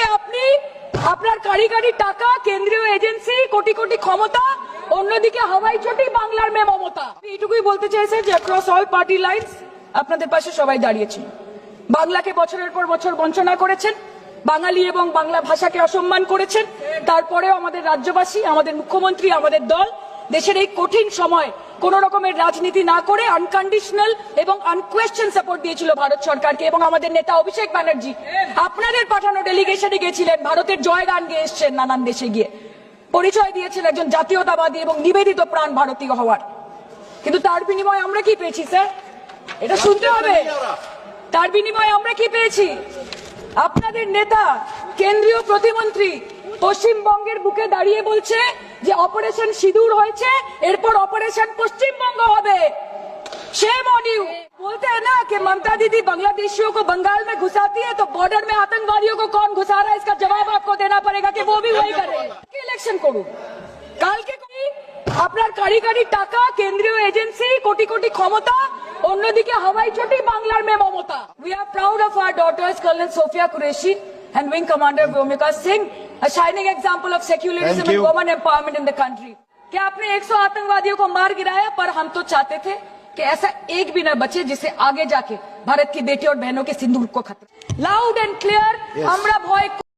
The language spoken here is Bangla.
একদিকে আপনি আপনার কারিগরি টাকা, কেন্দ্রীয় এজেন্সি, কোটি কোটি ক্ষমতা, অন্যদিকে হাওয়াই চটি, বাংলার মেয়ে মমতা। এইটুকুই বলতে চাইছে যে অ্যাক্রস অল পার্টি লাইনস আপনাদের পাশে সবাই দাঁড়িয়েছিল বাংলাকে বছরের পর বছর বঞ্চনা করেছেন, বাঙালি এবং বাংলা ভাষাকে অসম্মান করেছেন, তারপরেও আমাদের রাজ্যবাসী, আমাদের মুখ্যমন্ত্রী, আমাদের দল, দেশের এই কঠিন সময় কোন রকমের রাজনীতি না করে আনকন্ডিশনাল এবং আনকোয়েশ্চেন সাপোর্ট দিয়েছিল ভারত সরকারকে এবং আমাদের নেতা অভিষেক ব্যানার্জি। আপনাদের পাঠানো ডেলিগেশনে গেছিলেন ভারতের জয় গান গেয়ে এসছেন নানান দেশে গিয়ে। পরিচয় দিয়েছেন একজন জাতীয়তাবাদী এবং নিবেদিত প্রাণ ভারতীয় হওয়ার। কিন্তু তার বিনিময়ে আমরা কি পেয়েছি স্যার? এটা শুনতে হবে। তার বিনিময়ে আমরা কি পেয়েছি? আপনাদের নেতা কেন্দ্রীয় প্রতিমন্ত্রী পশ্চিমবঙ্গের বুকে দাঁড়িয়ে বলছে যে অপারেশন সিঁদুর হয়েছে এরপর operation Paschimbanga হবে शेम ऑन यू बोलते हैं ना कि ममता दीदी बांग्लादेशियों को बंगाल में घुसाती है तो बॉर्डर में आतंकवादियों को कौन घुसा रहा है इसका जवाब आपको देना पड़ेगा कि वो भी वही करे ইলেকশন করুন কালকে করি আপনার কারিগরি টাকা কেন্দ্রীয় এজেন্সি কোটি কোটি ক্ষমতা অন্যদিকে হাওয়াই চটি বাংলার মেয়ে Mamata we are proud of our daughters colonel Sofiya Qureshi and wing commander Bhumika Singh, a shining example of secularism Thank and you. women empowerment in the country. क्या आपने 100 आतंकवादियों को मार गिराया पर हम तो चाहते थे कि ऐसा एक भी ना बचे जिसे आगे जाके भारत की बेटी और बहनों के सिंदूर को खत्म लाउड एंड क्लियर हमरा भय